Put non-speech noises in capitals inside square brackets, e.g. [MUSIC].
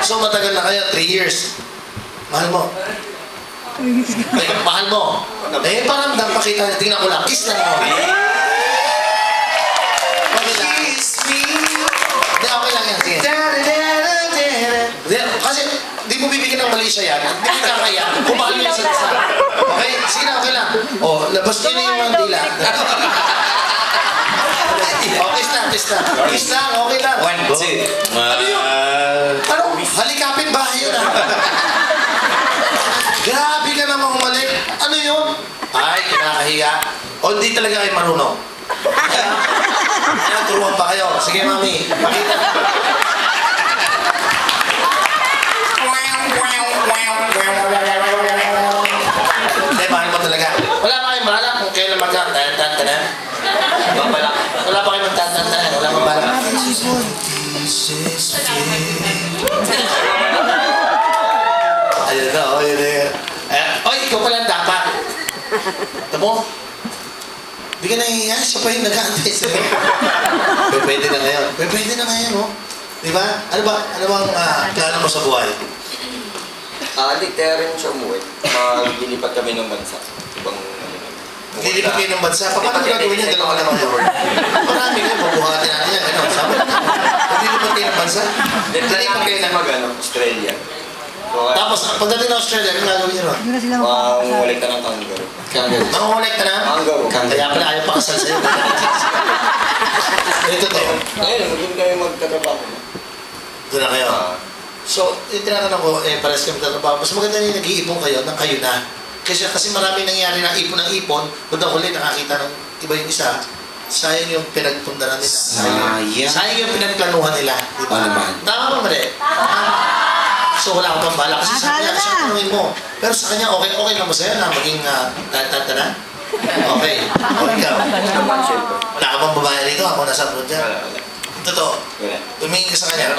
So matagal na kayo, 3 years. Mahal mo. Ay, mahal mo. Eh, paramdam, pakita niya. Tingnan ko lang. Kiss lang mo. Kiss me. Hindi, okay lang yan. Sige. Kasi, di mo bibigyan ng mali siya yan. Hindi ka kaya. Kung mahal mo yung sa isa. Okay? Sige na, okay lang. O, labas niyo na yung mandila. [LAUGHS] O, kiss lang, kiss lang. Kiss lang, okay lang. One, two. Ano yun? Ano? Halikapit bahay yun ah. Namang umalik. Ano yun? Ay, kinakahiya. O hindi talaga kayo marunong. Kaya turuan pa kayo. Sige, mami. Pakita. Hindi, mahal mo talaga. Wala pa kayong bahala kung kailan magka-tan-tan-tan. Babala. Wala pa kayong magtan-tan-tan. Wala pa bahala. Ayun na, oh, yun na yun. Eh, oy, ikaw pala ang dapat. Ito mo, Hindi ka nahihiya, siya pa yung nag-aantay sa'yo. Pwede na ngayon. Pwede na ngayon, oh. Di ba? Ano ba? Ano bang ah, plano mo sa buhay? Ah, kaya rin siya umuwi. Maglilipat kami ng bansa. Ibang, ano, Lilipat kayo ng bansa. Pa- Paano gagawin niya? Dalawa lang kayo. Marami kayo. Mabuhatin natin yan. Ano? Sabi na. Lilipat kayo ng bansa. Lilipat kayo ng... mag, ano, Australia. So, ah, Tapos, pagdating ng Australia, ano gagawin niyo ron? Hindi na sila makakasal. umuwi ka ng kangaroo. Mangungulik ka na? Kangaroo. Kaya pala ayaw pa kasal sa'yo. [LAUGHS] Ito to. Ngayon, maging kayo magtatrabaho. Doon na kayo. Ah, So, yung tinatanong ko, eh, pares kami tatrabaho. Mas maganda na yung nag-iipon kayo ng kayo na. Kasi, kasi marami nangyari na ipon ng ipon. Kung huli, nakakita ng iba yung isa. Sayang yung pinagpundaran nila. Sayang. Sayang yung pinagplanuhan nila. Di ba? Oo naman. Tama ba, Mare? So, wala akong pambala. Kasi sa kanya, Akala na. siya tanungin mo. Pero sa kanya, okay, okay lang ba sa'yo na maging uh, tata na? Okay. O ikaw. Wala ka bang babae rito? Ako nasa abroad dyan. Totoo. Tumingin ka sa kanya.